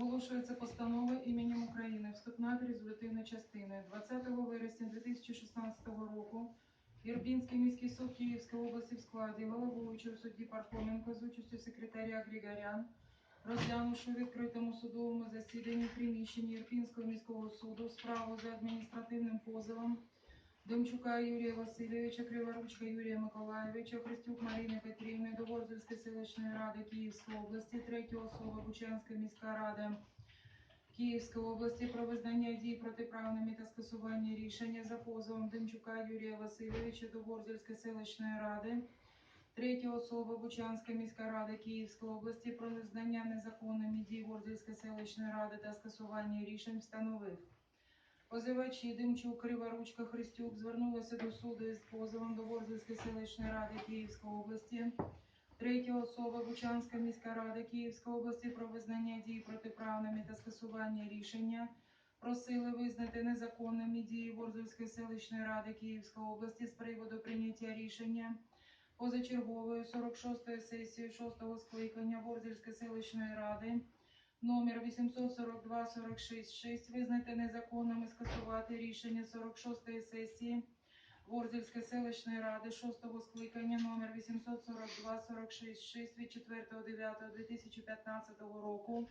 Оголошується постанова іменем України вступна та резолютивна частина 20 вересня 2016 року. Ірбінський міський суд Київської області в складі головуючого судді Пархоменко з участю секретаря Григорян, розглянувши у відкритому судовому засіданні приміщенні Ірпінського міського суду справу за адміністративним позовом Демчука Юрія Васильовича, Криворучка Юрія Миколаєвича, Христюк Марини Петрівни до селищної ради Київської області, третього особа Бучанська міська рада Київської області про визнання дій протиправними та скасування рішення за позовом Демчука Юрія Васильовича до Ворзельської селищної ради. Третя особа Бучанська міська рада Київської області про визнання незаконними дій Ворзельської селищної ради та скасування рішень встановив. Позивачі Демчук, Криворучка, Христюк звернулися до суду із позовом до Ворзельської селищної ради Київської області. Третя особа Бучанська міська рада Київської області про визнання дій протиправними та скасування рішення. Просили визнати незаконними дії Ворзельської селищної ради Київської області з приводу прийняття рішення позачергової 46-ї сесії 6-го скликання Ворзельської селищної ради номер 842-46-6 визнати незаконним і скасувати рішення 46-ї сесії Ворзельської селищної ради 6-го скликання номер 842-46-6 від 4.9.2015 року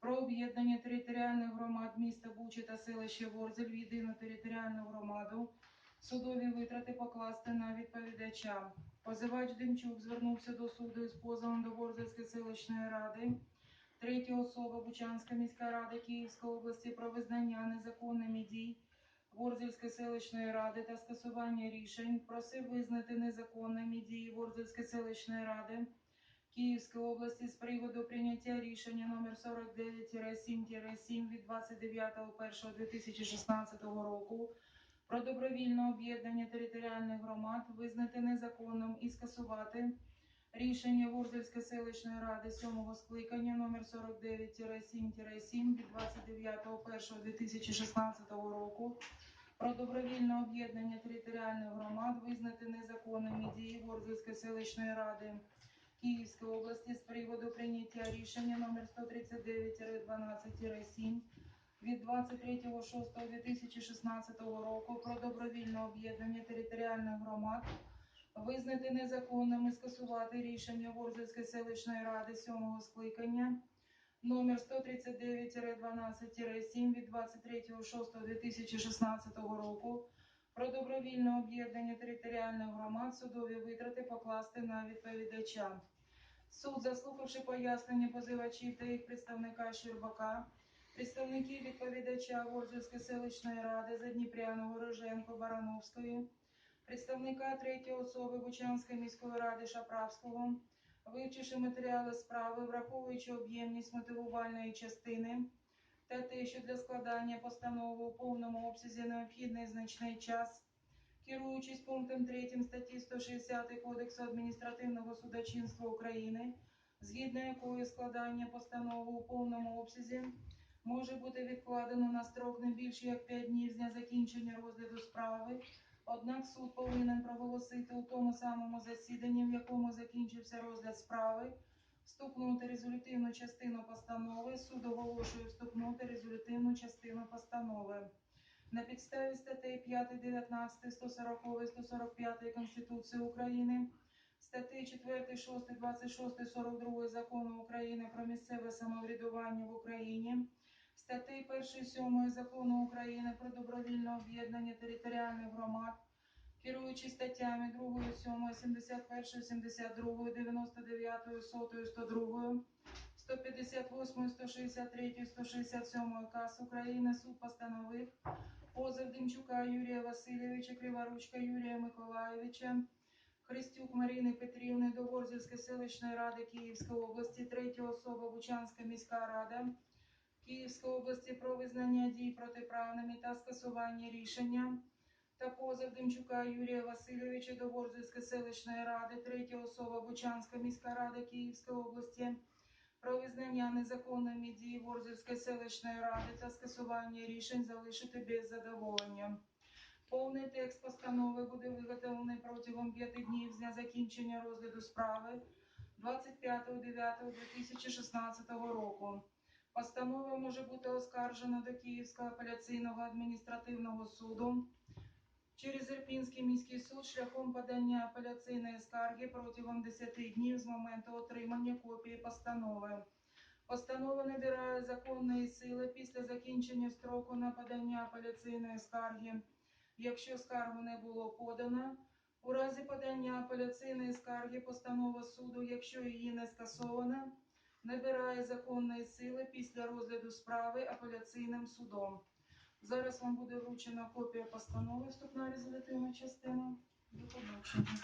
про об'єднання територіальних громад міста Бучі та селища Ворзель в єдину територіальну громаду. Судові витрати покласти на відповідача. Позивач Демчук звернувся до суду із позовом до Ворзельської селищної ради. Третя особа Бучанська міська рада Київської області про визнання незаконними дій Ворзельської селищної ради та скасування рішень. Просив визнати незаконними дії Ворзельської селищної ради Київської області з приводу прийняття рішення номер 49-7-7 від 29.01.2016 року про добровільне об'єднання територіальних громад визнати незаконним і скасувати Рішення Ворзельської селищної ради 7-го скликання номер 49-7-7 від 29.01.2016 року про добровільне об'єднання територіальних громад визнати незаконними дії Ворзельської селищної ради Київської області з приводу прийняття рішення номер 139-12-7 від 23.06.2016 року про добровільне об'єднання територіальних громад визнати незаконним і скасувати рішення Ворзельської селищної ради 7-го скликання номер 139-12-7 від 23.06.2016 року про добровільне об'єднання територіальних громад судові витрати покласти на відповідача. Суд, заслухавши пояснення позивачів та їх представника Щербака, представників відповідача Ворзельської селищної ради Задніпряного, Роженко, Барановської, представника третьої особи Бучанської міської ради Шаправського, вивчивши матеріали справи, враховуючи об'ємність мотивувальної частини та те, що для складання постанови у повному обсязі необхідний значний час, керуючись пунктом 3 статті 160 Кодексу адміністративного судочинства України, згідно якої складання постанови у повному обсязі може бути відкладено на строк не більше як 5 днів з дня закінчення розгляду справи. Однак суд повинен проголосити у тому самому засіданні, в якому закінчився розгляд справи, вступну та резолютивну частину постанови. Суд оголошує вступну та резолютивну частину постанови. На підставі статей 5, 19, 140, 145 Конституції України, статей 4, 6, 26, 42 Закону України про місцеве самоврядування в Україні, статей 1, 7 Закону України про добровільне об'єднання територіальних громад, керуючи статтями 2, 7, 71, 72, 99, 100, 102, 158, 163, 167 КАС України суд постановив позов Демчука Юрія Васильовича, Криворучка Юрія Миколаєвича, Христюк Марини Петрівни до Ворзельської селищної ради Київської області, третя особа Бучанська міська рада Київської області про визнання дій протиправними та скасування рішення та позов Демчука Юрія Васильовича до Ворзельської селищної ради, третя особа Бучанська міська рада Київської області про визнання незаконними дії Ворзельської селищної ради та скасування рішень залишити без задоволення. Повний текст постанови буде виготовлений протягом 5 днів з дня закінчення розгляду справи 25.09.2016 року. Постанова може бути оскаржена до Київського апеляційного адміністративного суду через Ірпінський міський суд шляхом подання апеляційної скарги протягом 10 днів з моменту отримання копії постанови. Постанова набирає законної сили після закінчення строку на подання апеляційної скарги, якщо скаргу не було подано. У разі подання апеляційної скарги постанова суду, якщо її не скасована, набирає законної сили після розгляду справи апеляційним судом. Зараз вам буде вручена копія постанови, вступна резолютивна частина. До побачення.